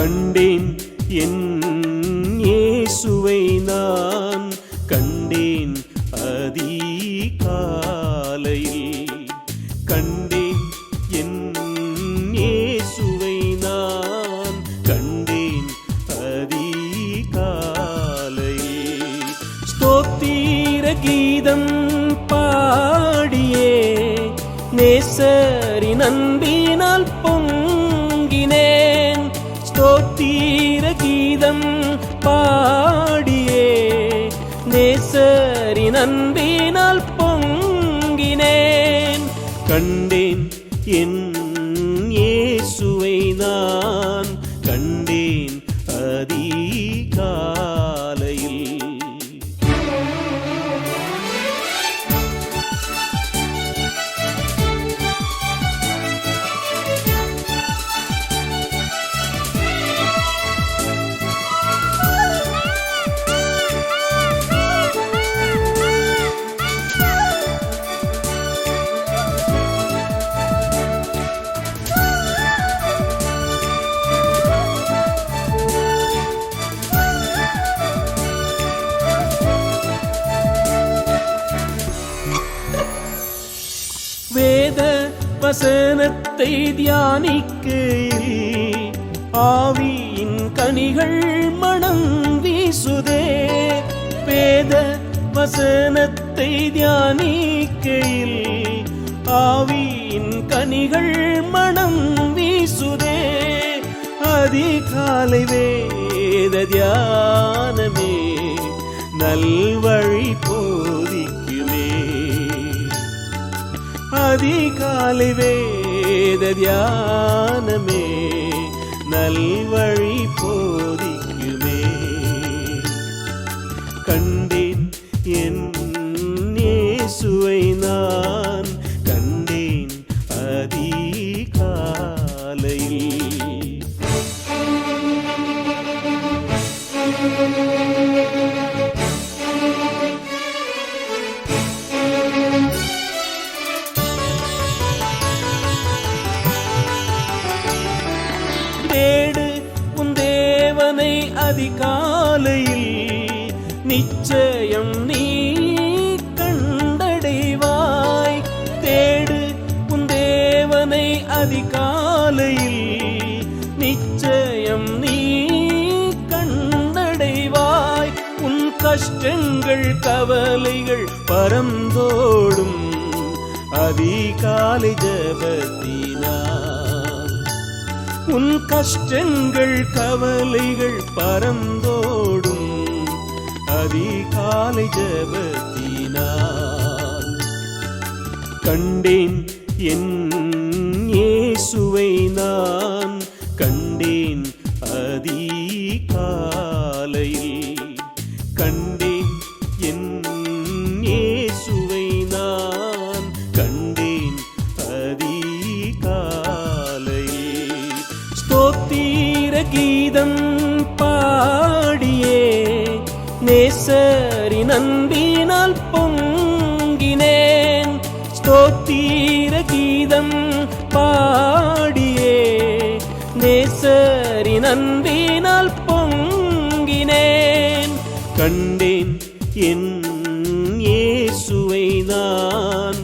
கண்டேன் என் இயேசுவை நான் கண்டேன் அதிகாலையில். கண்டேன் என் இயேசுவை நான் கண்டேன் அதிகாலையில். ஸ்தோத்திர கீதம் பாடியே நேசரின் அன்பினால் பொங்க கீதம் பாடியே நேசரின் அன்பினால் பொங்கினேன் கண்டேன் என் வசனத்தை தியானிக்கையில் ஆவியின் கனிகள் மனம் வீசுதே. பேத வசனத்தை தியானிக்கையில் ஆவியின் கனிகள் மனம் வீசுதே. அதிகாலை வேத தியானமே நல்வ அதிகாலை வேத தியானமே நல்வழி போதிக்குமே. கண்டேன் என் இயேசுவை நான் கண்டேன் அதிகாலையில் தேவனை அதிகாலையில் நிச்சயம் நீ கண்டடைவாய். தேடு உன் தேவனை அதிகாலையில் நிச்சயம் நீ கண்டடைவாய். உன் கஷ்டங்கள் கவலைகள் பரந்தோடும் அதிகாலை ஜபத்தின உன் கஷ்டங்கள் கவலைகள் பரந்தோடும் அதிகாலை ஜபத்தினால். கண்டேன் என் இயேசுவை நான். கீதம் பாடியே நேசரி நம்பினால் பொங்கினேன். ஸ்தோத்தீர கீதம் பாடியே நேசரி நம்பினால் பொங்கினேன். கண்டேன் என் இயேசுவை நான்